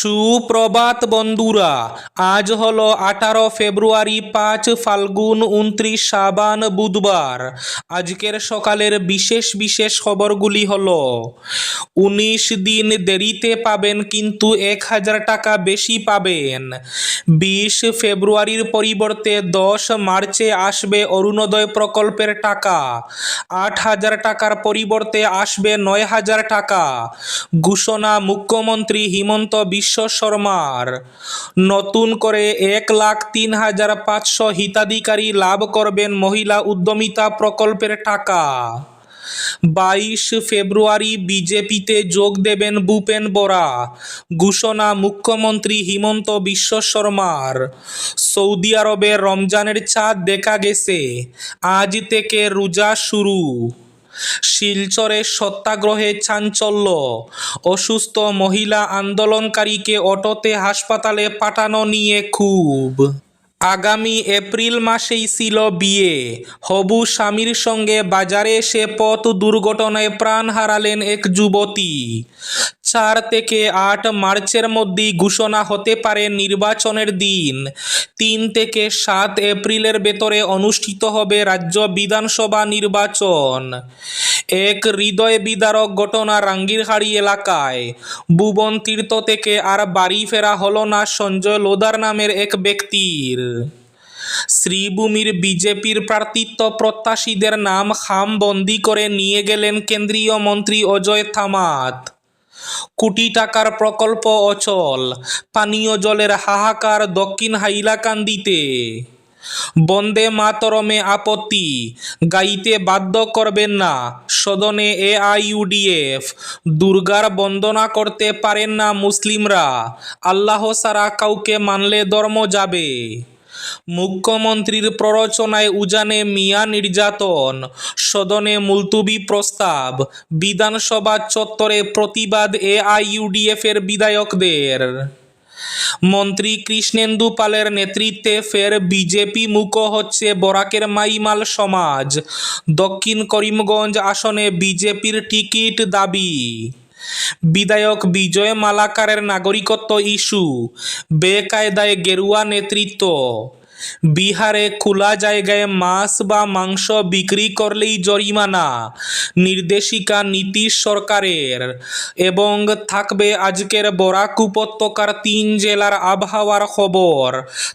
সুপ্রভাত বন্ধুরা, আজ হলো আঠারো ফেব্রুয়ারি পাঁচ ফাল্গুন উনত্রিশ সাবান বুধবার। আজকের সকালের বিশেষ বিশেষ খবরগুলি হল, উনিশ দিন দেরিতে পাবেন কিন্তু এক হাজার টাকা বেশি পাবেন। বিশ ফেব্রুয়ারির পরিবর্তে দশ মার্চে আসবে অরুণোদয় প্রকল্পের টাকা। আট হাজার টাকার পরিবর্তে আসবে নয় হাজার টাকা। ঘোষণা মুখ্যমন্ত্রী হিমন্ত বিশ্ব শর্মার। নতুন করে এক লাখ তিন হাজার পাঁচশো হিতাধিকারী লাভ করবেন মহিলা উদ্যমিতা প্রকল্পের টাকা। বাইশ ফেব্রুয়ারি বিজেপিতে যোগ দেবেন ভূপেন বোরা। ঘোষণা মুখ্যমন্ত্রী হিমন্ত বিশ্ব শর্মার। সৌদি আরবে রমজানের চাঁদ দেখা গেছে। আজ থেকে রোজা শুরু। শিলচরে সত্যাগ্রহে চাঞ্চল্য। অসুস্থ মহিলা আন্দোলনকারীকে অটোতে হাসপাতালে পাঠানো নিয়ে খুব আগামী এপ্রিল মাসেই ছিল বিয়ে। হবু স্বামীর সঙ্গে বাজারে এসে পথ দুর্ঘটনায় প্রাণ হারালেন এক যুবতী। চার থেকে আট মার্চের মধ্যেই ঘোষণা হতে পারে নির্বাচনের দিন। তিন থেকে সাত এপ্রিলের ভেতরে অনুষ্ঠিত হবে রাজ্য বিধানসভা নির্বাচন। এক হৃদয় বিদারক ঘটনা রাঙ্গিরহাড়ি এলাকায়। ভুবন তীর্থ থেকে আর বাড়ি ফেরা হলো না সঞ্জয় লোদার নামের এক ব্যক্তির। শ্রীভূমির বিজেপির প্রার্থিত্ব প্রত্যাশীদের নাম খামবন্দি করে নিয়ে গেলেন কেন্দ্রীয় মন্ত্রী অজয় থামাত। কোটি টাকার প্রকল্প অচল, পানীয় জলের হাহাকার দক্ষিণ হাইলাকান্দিতে। বন্দে মাতরমে আপত্তি, গাইতে বাধ্য করবেন না, সদনে এআইইউডিএফ, দুর্গার বন্দনা করতে পারেন না মুসলিমরা, আল্লাহ সারা কাউকে মানলে ধর্ম যাবে। মুখ্যমন্ত্রীর প্ররোচনায় উজানে মিয়া নির্যাতন, সদনে মুলতুবি প্রস্তাব, বিধানসভা চত্বরে প্রতিবাদ এ এআইইউডিএফ এর বিধায়কদের। মন্ত্রী কৃষ্ণেন্দু পালের নেতৃত্বে ফের বিজেপি মুখ হচ্ছে বরাকের মাইমাল সমাজ। দক্ষিণ করিমগঞ্জ আসনে বিজেপির টিকিট দাবি। বিধায়ক বিজয় মালাকারের নাগরিকত্ব ইস্যু। বেকায়দায় গেরুয়া নেতৃত্ব। বিহারে খোলা জায়গায় মাছ বা মাংস বিক্রি করলেই জরিমানা। নির্দেশিকা নীতিশ সরকারের। এবং থাকবে আজকের বরাক উপত্যকার তিন জেলার আবহাওয়ার খবর।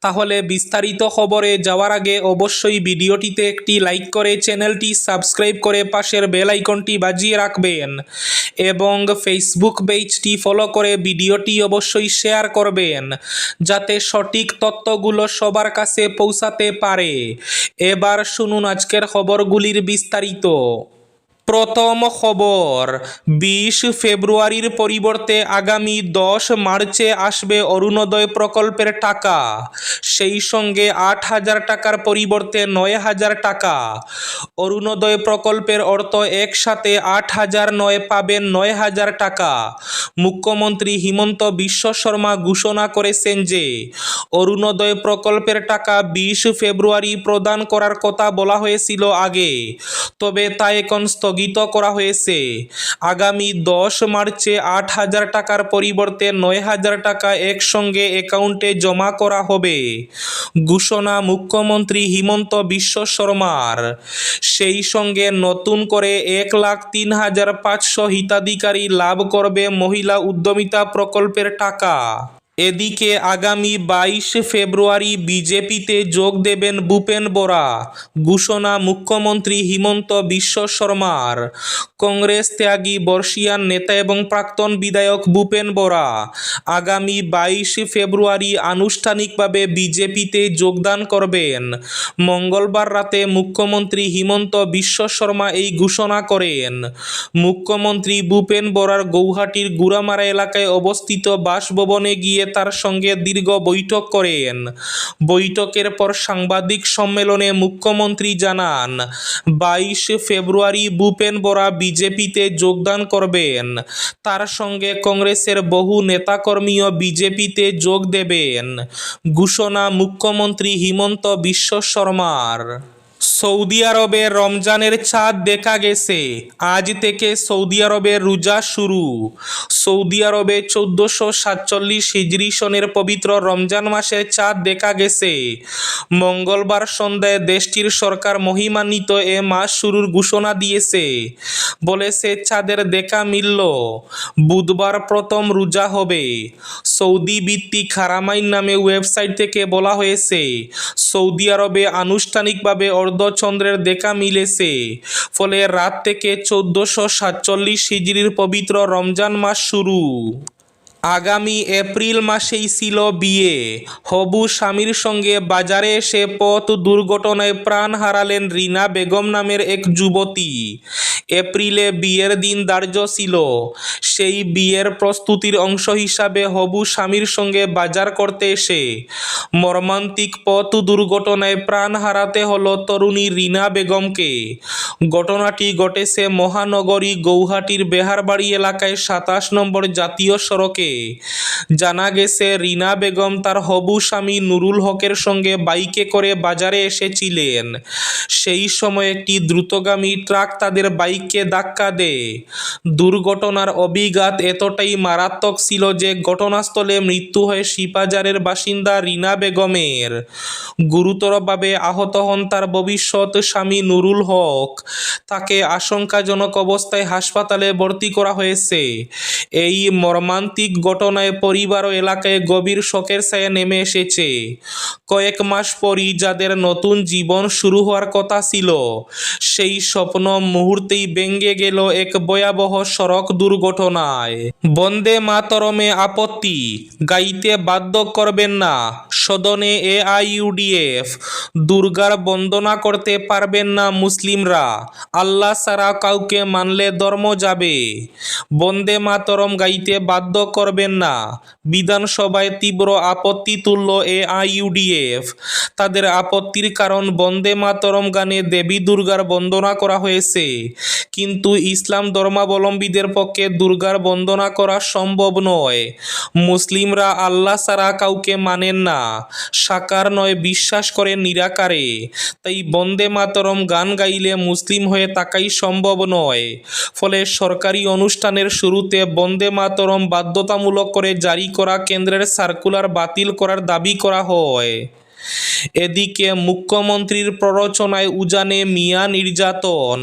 তাহলে বিস্তারিত খবরে যাওয়ার আগে অবশ্যই ভিডিওটিতে একটি লাইক করে চ্যানেলটি সাবস্ক্রাইব করে পাশের বেল আইকনটি বাজিয়ে রাখবেন। এবং ফেসবুক পেজটি ফলো করে ভিডিওটি অবশ্যই শেয়ার করবেন। যাতে সঠিক তথ্যগুলো সবার কাছে পৌঁছাতে পারে। এবার শুনুন আজকের খবরগুলির বিস্তারিত। প্রথম খবর, বিশ ফেব্রুয়ারির পরিবর্তে আগামী দশ মার্চে আসবে অরুণোদয় প্রকল্পের টাকা। সেই সঙ্গে আট হাজার টাকার পরিবর্তে নয় হাজার টাকা। অরুণোদয় প্রকল্পের অর্থ একসাথে আট হাজার নয় পাবেন নয় হাজার টাকা। মুখ্যমন্ত্রী হিমন্ত বিশ্ব শর্মা ঘোষণা করেছেন যে, অরুণোদয় প্রকল্পের টাকা বিশ ফেব্রুয়ারি প্রদান করার কথা বলা হয়েছিল আগে, তবে তা এখন স্থগিত করা হয়েছে। আগামী দশ মার্চে আট হাজার টাকার পরিবর্তে নয় হাজার টাকা একসঙ্গে অ্যাকাউন্টে জমা করা হবে। ঘোষণা মুখ্যমন্ত্রী হিমন্ত বিশ্ব শর্মার। সেই সঙ্গে নতুন করে এক লাখ তিন হাজার পাঁচশো হিতাধিকারী লাভ করবে মহিলা উদ্যমিতা প্রকল্পের টাকা। এদিকে আগামী বাইশ ফেব্রুয়ারি বিজেপিতে যোগ দেবেন ভূপেন বোরা, ঘোষণা মুখ্যমন্ত্রী হিমন্ত বিশ্ব শর্মার। কংগ্রেস ত্যাগী বর্ষিয়ান নেতা এবং প্রাক্তন বিধায়ক ভূপেন বোরা, আগামী বাইশ ফেব্রুয়ারি আনুষ্ঠানিকভাবে বিজেপিতে যোগদান করবেন। মঙ্গলবার রাতে মুখ্যমন্ত্রী হিমন্ত বিশ্ব শর্মা এই ঘোষণা করেন। মুখ্যমন্ত্রী ভূপেন বোরার গৌহাটির গুড়ামারা এলাকায় অবস্থিত বাসভবনে গিয়ে তার সঙ্গে দীর্ঘ বৈঠক করেন। বৈঠকের পর সাংবাদিক সম্মেলনে মুখ্যমন্ত্রী জানান, বাইশ ফেব্রুয়ারি ভূপেন বোরা বিজেপিতে যোগদান করবেন। তার সঙ্গে কংগ্রেসের বহু নেতাকর্মীও বিজেপিতে যোগ দেবেন। ঘোষণা মুখ্যমন্ত্রী হিমন্ত বিশ্ব শর্মার। সৌদি আরবে রমজানের চাঁদ দেখা গেছে। আজ থেকে সৌদি আরবে রোজা শুরু। সৌদি আরবে চোদ্দশো সাতচল্লিশ হিজরি সনের পবিত্র রমজান মাসের চাঁদ দেখা গেছে। মঙ্গলবার সন্ধ্যায় দেশটির সরকার মহিমান্বিত এ মাস শুরুর ঘোষণা দিয়েছে। বলেছে চাঁদের দেখা মিলল, বুধবার প্রথম রোজা হবে। সৌদি ভিত্তিক হারামাইন নামে ওয়েবসাইট থেকে বলা হয়েছে, সৌদি আরবে আনুষ্ঠানিকভাবে অর্ধচন্দ্রের দেখা মিলেছে। ফলে রাত থেকে চোদ্দশো সাতচল্লিশ হিজড়ির পবিত্র রমজান মাস শুরু। আগামী এপ্রিল মাসেই ছিল বিয়ে। হবু স্বামীর সঙ্গে বাজারে এসে পথ দুর্ঘটনায় প্রাণ হারালেন রিনা বেগম নামের এক যুবতী। এপ্রিলে বিয়ের দিন ধার্য ছিল। সেই বিয়ের প্রস্তুতির অংশ হিসাবে হবু স্বামীর সঙ্গে বাজার করতে এসে মর্মান্তিক পথ দুর্ঘটনায় প্রাণ হারাতে হলো তরুণী রিনা বেগমকে। ঘটনাটি ঘটেছে মহানগরী গৌহাটির বেহারবাড়ি এলাকায় সাতাশ নম্বর জাতীয় সড়কে। জানা গেছে, রিনা বেগম তার হবু স্বামী নুরুল হকের সঙ্গে বাইকে করে বাজারে এসেছিলেন। সেই সময় একটি দ্রুতগামী ট্রাক তাদের বাইককে ধাক্কা দেয়। দুর্ঘটনার অভিঘাত এতটাই মারাত্মক ছিল যে ঘটনাস্থলে মৃত্যু হয় শিপাজারের বাসিন্দা রিনা বেগমের। গুরুতরভাবে আহত হন তার ভবিষ্যৎ স্বামী নুরুল হক। তাকে আশঙ্কাজনক অবস্থায় হাসপাতালে ভর্তি করা হয়েছে। এই মর্মান্তিক ঘটনায় পরিবার ও এলাকায় গভীর শোকের ছায়া নেমে এসেছে। কয়েক মাস পরই যাদের নতুন জীবন শুরু হওয়ার কথা ছিল, সেই স্বপ্ন মুহূর্তেই ভেঙে গেল এক ভয়াবহ সড়ক দুর্ঘটনায় বন্দে মাতরমে আপত্তি, গাইতে বাধ্য করবেন না। সদনে এআইইউডিএফ, দুর্গার বন্দনা করতে পারবেন না মুসলিমরা। আল্লাহ সারা কাউকে মানলে ধর্ম যাবে। বন্দে মাতরম গাইতে বাধ্য করবেন না। বিধানসভায় তীব্র আপত্তি তুলল এআইইউডিএফ। তাদের আপত্তির কারণ বন্দে মাতরম গানে দেবী দুর্গার বন্দনা করা হয়েছে। কিন্তু ইসলাম ধর্মাবলম্বীদের পক্ষে দুর্গার বন্দনা করা সম্ভব নয়। মুসলিমরা আল্লাহ ছাড়া কাউকে মানেন না। সাকার নয়, বিশ্বাস করে নিরাকারে। তাই বন্দে মাতরম গান গাইলে মুসলিম হয়ে তাকাই সম্ভব নয়। ফলে সরকারি অনুষ্ঠানের শুরুতে বন্দে মাতরম বাধ্যতামূলক করে জারি করা কেন্দ্রের সার্কুলার বাতিল করার দাবি করা হয়। এদিকে মুখ্যমন্ত্রীর প্ররোচনায় উজানে মিয়া নির্যাতন,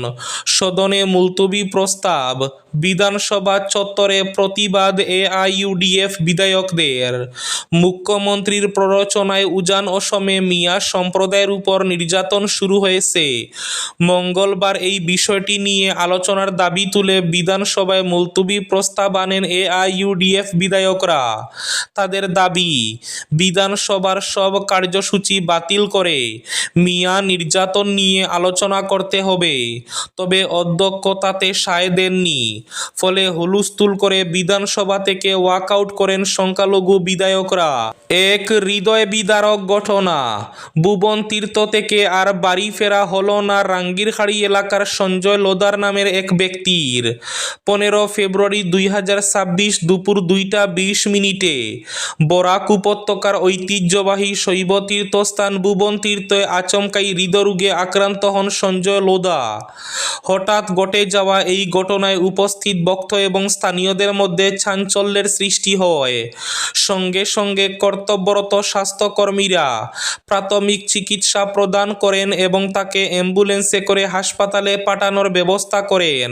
সদনে মুলতবি প্রস্তাব বিধানসভা চত্বরে প্রতিবাদ এআইইউডিএফ বিধায়কদের। মুখ্যমন্ত্রীর প্ররোচনায় উজান অসমে মিয়া সম্প্রদায়ের উপর নির্যাতন শুরু হয়েছে। মঙ্গলবার এই বিষয়টি নিয়ে আলোচনার দাবি তুলে বিধানসভায় মুলতুবি প্রস্তাব আনেন এআইইউডিএফ বিধায়করা। তাদের দাবি, বিধানসভার সব কার্যসূচি বাতিল করে মিয়া নির্যাতন নিয়ে আলোচনা করতে হবে। তবে অধ্যক্ষ তাতে সায় দেননি। ফলে হুলুস্থুল করে বিধানসভা থেকে ওয়াকআউট করেন সংখ্যালঘু বিধায়করা। এক হৃদয় বিদারক ঘটনা। ভুবন তীর্থ থেকে আর বাড়ি ফেরা হল না রাঙ্গিরহাড়ি এলাকার সঞ্জয় লোদার নামের এক ব্যক্তির। পনেরো ফেব্রুয়ারি দুই হাজার ছাব্বিশ দুপুর দুইটা বিশ মিনিটে বরাক উপত্যকার ঐতিহ্যবাহী শৈব তীর্থস্থান ভুবন তীর্থে আচমকাই হৃদরোগে আক্রান্ত হন সঞ্জয় লোদা। হঠাৎ ঘটে যাওয়া এই ঘটনায় উপস্থিত ভক্ত এবং স্থানীয়দের মধ্যে চাঞ্চল্যের সৃষ্টি হয়। সঙ্গে সঙ্গে কর্তব্যরত স্বাস্থ্যকর্মীরা প্রাথমিক চিকিৎসা প্রদান করেন এবং তাকে অ্যাম্বুলেন্সে করে হাসপাতালে পাঠানোর ব্যবস্থা করেন।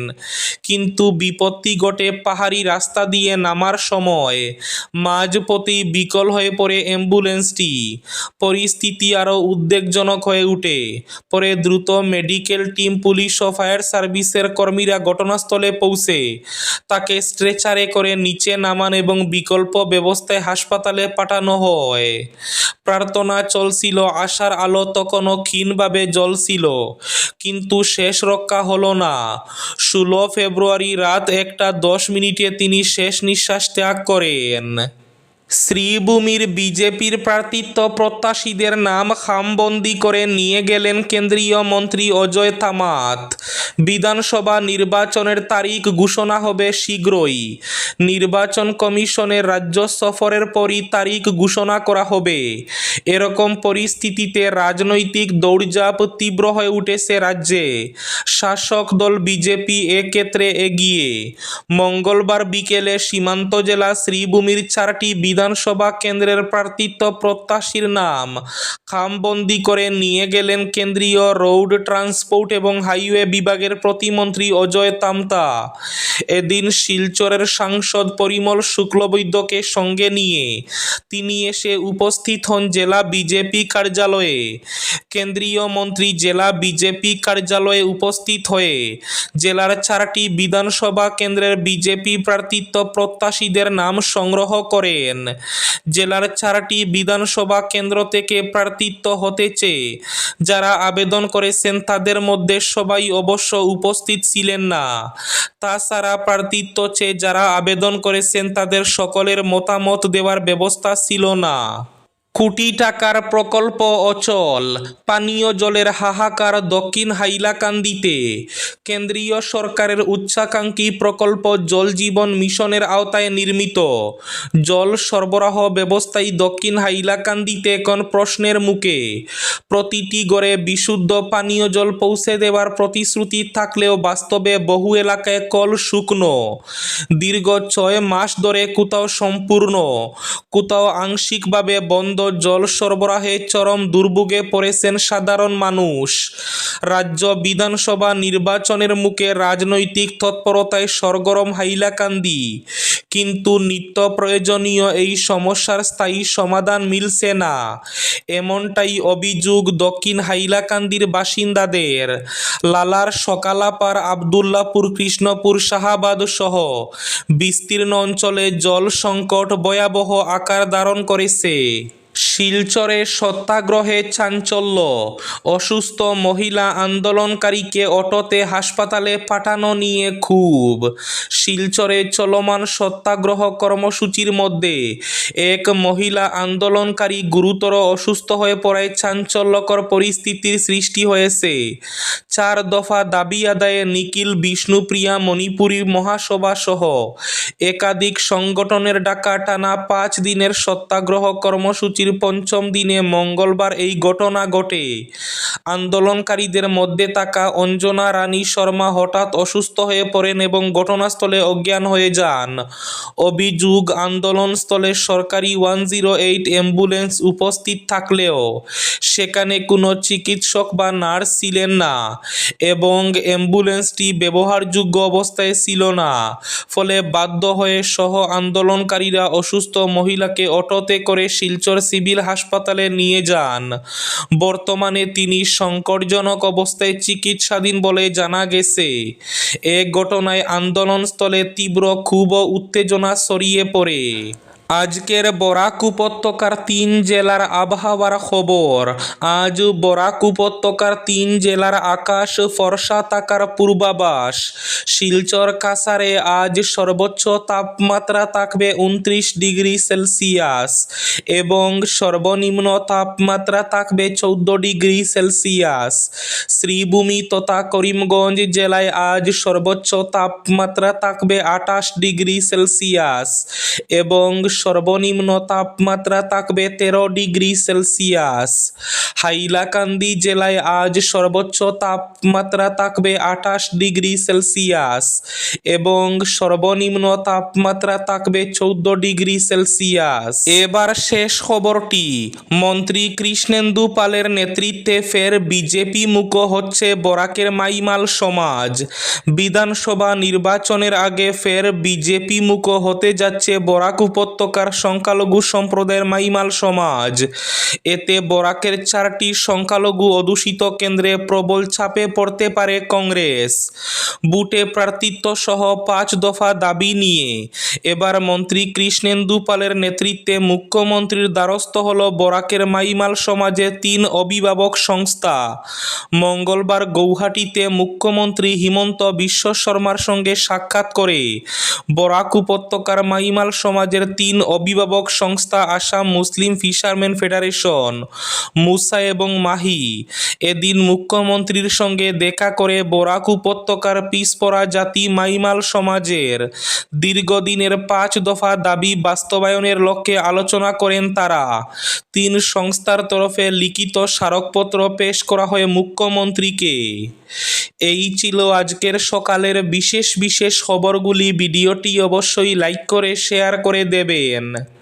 কিন্তু বিপত্তি ঘটে পাহাড়ি রাস্তা দিয়ে নামার সময় মাঝপথেই বিকল হয়ে পড়ে অ্যাম্বুলেন্সটি। পরিস্থিতি আরও উদ্বেগজনক হয়ে ওঠে পরে দ্রুত মেডিকেল টিম, পুলিশ ও ফায়ার সার্ভিসের কর্মীরা ঘটনাস্থলে পৌঁছে তাকে স্ট্রেচারে করে নিচে নামান এবং বিকল্প ব্যবস্থায় হাসপাতালে পাঠানো হয়। প্রার্থনা চলছিল, আশার আলো তখনও ক্ষীণভাবে জ্বলছিল, কিন্তু শেষ রক্ষা হলো না। ষোলো ফেব্রুয়ারি রাত একটা দশ মিনিটে তিনি শেষ নিঃশ্বাস ত্যাগ করেন। শ্রীভূমির বিজেপির প্রার্থিত্ব প্রত্যাশীদের নাম খামবন্দি করে নিয়ে গেলেন কেন্দ্রীয় মন্ত্রী অজয় তামাত। বিধানসভা নির্বাচনের তারিখ ঘোষণা হবে শীঘ্রই। নির্বাচন কমিশনের রাজ্য সফরের পরই তারিখ ঘোষণা করা হবে। এরকম পরিস্থিতিতে রাজনৈতিক দৌড়জাপ তীব্র হয়ে উঠেছে রাজ্যে। শাসক দল বিজেপি এক্ষেত্রে এগিয়ে। মঙ্গলবার বিকেলে সীমান্ত জেলা শ্রীভূমির চারটি বিধানসভা কেন্দ্রের প্রার্থিত প্রত্যাশীর নাম। খামবন্দি করে নিয়ে গেলেন কেন্দ্রীয় রোড, ট্রান্সপোর্ট এবং হাইওয়ে বিভাগের প্রতিমন্ত্রী অজয় তামতা। এদিন শিলচরের সাংসদ পরিমল শুক্লবৈদ্যকে সঙ্গে নিয়ে তিনি এসে উপস্থিত হন জেলা বিজেপি কার্যালয়ে। কেন্দ্রীয় মন্ত্রী জেলা বিজেপি কার্যালয়ে উপস্থিত হয়ে জেলার চারটি বিধানসভা কেন্দ্রের বিজেপি প্রার্থিত্ব প্রত্যাশীদের নাম সংগ্রহ করেন। জেলার চারটি বিধানসভা কেন্দ্র থেকে প্রার্থিত্ব হতে চেয়ে যারা আবেদন করেছেন তাদের মধ্যে সবাই অবশ্য উপস্থিত ছিলেন না। তাছাড়া প্রার্থিত্ব চেয়ে যারা আবেদন করেছেন তাদের সকলের মতামত দেওয়ার ব্যবস্থা ছিল না। কোটি টাকার প্রকল্প অচল, পানীয় জলের হাহাকার দক্ষিণ হাইলাকান্দিতে। কেন্দ্রীয় সরকারের উচ্চাকাঙ্ক্ষী প্রকল্প জল জীবন মিশনের আওতায় নির্মিত। জল সরবরাহ ব্যবস্থাই দক্ষিণ হাইলাকান্দিতে এখন প্রশ্নের মুখে। প্রতিটি গড়ে বিশুদ্ধ পানীয় জল পৌঁছে দেওয়ার প্রতিশ্রুতি থাকলেও বাস্তবে বহু এলাকায় কল শুকনো। দীর্ঘ ছয় মাস ধরে কোথাও সম্পূর্ণ, কোথাও আংশিকভাবে বন্ধ জল সরবরাহে চরম দুর্ভোগে পড়েছেন সাধারণ মানুষ। রাজ্য বিধানসভা নির্বাচনের মুখে রাজনৈতিক তৎপরতায় সরগরম হাইলাকান্দি। কিন্তু নিত্য প্রয়োজনীয় এই সমস্যার স্থায়ী সমাধান মিলছে না। এমনটাই অভিযোগ দক্ষিণ হাইলাকান্দির বাসিন্দাদের। লালার সকালাপার আবদুল্লাপুর, কৃষ্ণপুর, শাহাবাদ সহ বিস্তীর্ণ অঞ্চলে জল সংকট ভয়াবহ আকার ধারণ করেছে। শিলচরে সত্যাগ্রহে চাঞ্চল্য। অসুস্থ মহিলা আন্দোলনকারীকে অটোতে হাসপাতালে পাঠানো নিয়ে খুব শিলচরে চলমান সত্যাগ্রহ কর্মসূচির মধ্যে এক মহিলা আন্দোলনকারী গুরুতর অসুস্থ হয়ে পড়ায় চাঞ্চল্যকর পরিস্থিতির সৃষ্টি হয়েছে। চার দফা দাবি আদায়ে নিখিল বিষ্ণুপ্রিয়া মণিপুরী মহাসভা সহ একাধিক সংগঠনের ডাকা টানা পাঁচ দিনের সত্যাগ্রহ কর্মসূচির পঞ্চম দিনে মঙ্গলবার এই ঘটনা ঘটে। আন্দোলনকারীদের মধ্যে থাকা অঞ্জনা রানী শর্মা হঠাৎ অসুস্থ হয়ে পড়েন এবং ঘটনাস্থলে অজ্ঞান হয়ে যান। অভিযোগ, আন্দোলনস্থলে সরকারি ওয়ান জিরো এইট অ্যাম্বুলেন্স উপস্থিত থাকলেও সেখানে কোনো চিকিৎসক বা নার্স ছিলেন না এবং অ্যাম্বুলেন্সটি ব্যবহারযোগ্য অবস্থায় ছিল না। ফলে বাধ্য হয়ে সহ আন্দোলনকারীরা অসুস্থ মহিলাকে অটোতে করে শিলচর সিভিল হাসপাতালে নিয়ে যান। বর্তমানে তিনি সংকটজনক অবস্থায় চিকিৎসাধীন বলে জানা গেছে। এ ঘটনায় আন্দোলনস্থলে তীব্র ক্ষোভ উত্তেজনা ছড়িয়ে পড়ে। আজকের বরাক উপত্যকার তিন জেলার আবহাওয়ার খবর। আজ বরাক উপত্যকার তিন জেলার আকাশ ফর্সা থাকার পূর্বাভাস। শিলচর কাসারে আজ সর্বোচ্চ তাপমাত্রা থাকবে উনত্রিশ ডিগ্রি সেলসিয়াস এবং সর্বনিম্ন তাপমাত্রা থাকবে চৌদ্দ ডিগ্রি সেলসিয়াস। শ্রীভূমি তথা করিমগঞ্জ জেলায় আজ সর্বোচ্চ তাপমাত্রা থাকবে আঠাশ ডিগ্রি সেলসিয়াস এবং সর্বনিম্ন তাপমাত্রা থাকবে তেরো ডিগ্রি সেলসিয়াস। হাইলাকান্দি জেলায় আজ সর্বোচ্চ তাপমাত্রা থাকবে আঠাশ ডিগ্রি সেলসিয়াস এবং সর্বনিম্ন তাপমাত্রা থাকবে চৌদ্দ ডিগ্রি সেলসিয়াস। এবার শেষ খবরটি। মন্ত্রী কৃষ্ণেন্দু পালের নেতৃত্বে ফের বিজেপি মুখ হচ্ছে বরাকের মাইমাল সমাজ। বিধানসভা নির্বাচনের আগে ফের বিজেপি মুখ হতে যাচ্ছে বরাক উপত্যকার সংখ্যালঘু সম্প্রদায়ের মাইমাল সমাজ। এতে বরাকের চারটি সংখ্যালঘু অধ্যুষিত কেন্দ্রে প্রবল চাপে পড়তে পারে কংগ্রেস। বুটে প্রার্থিত্ব সহ পাঁচ দফা দাবি নিয়ে এবার মন্ত্রী কৃষ্ণেন্দু পালের নেতৃত্বে মুখ্যমন্ত্রীর দ্বারস্থ হল বরাকের মাইমাল সমাজের তিন অভিভাবক সংস্থা। মঙ্গলবার গৌহাটিতে মুখ্যমন্ত্রী হিমন্ত বিশ্ব শর্মার সঙ্গে সাক্ষাৎ করে বরাক উপত্যকার মাইমাল সমাজের তিন এদিন অভিভাবক সংস্থা Assam Muslim fisherman federation, Musa এবং মাহি। এদিন মুখ্যমন্ত্রীর সঙ্গে দেখা করে বরাক উপত্যকার পিছপড়া জাতি মাইমাল সমাজের দীর্ঘদিনের পাঁচ দফা দাবি বাস্তবায়নের লক্ষ্যে আলোচনা করেন তারা। তিন সংস্থার তরফে লিখিত স্মারকপত্র পেশ করা হয় মুখ্যমন্ত্রীকে। এই ছিল আজকের সকালের বিশেষ বিশেষ খবরগুলি। ভিডিওটি অবশ্যই লাইক করে, শেয়ার করে দেবেন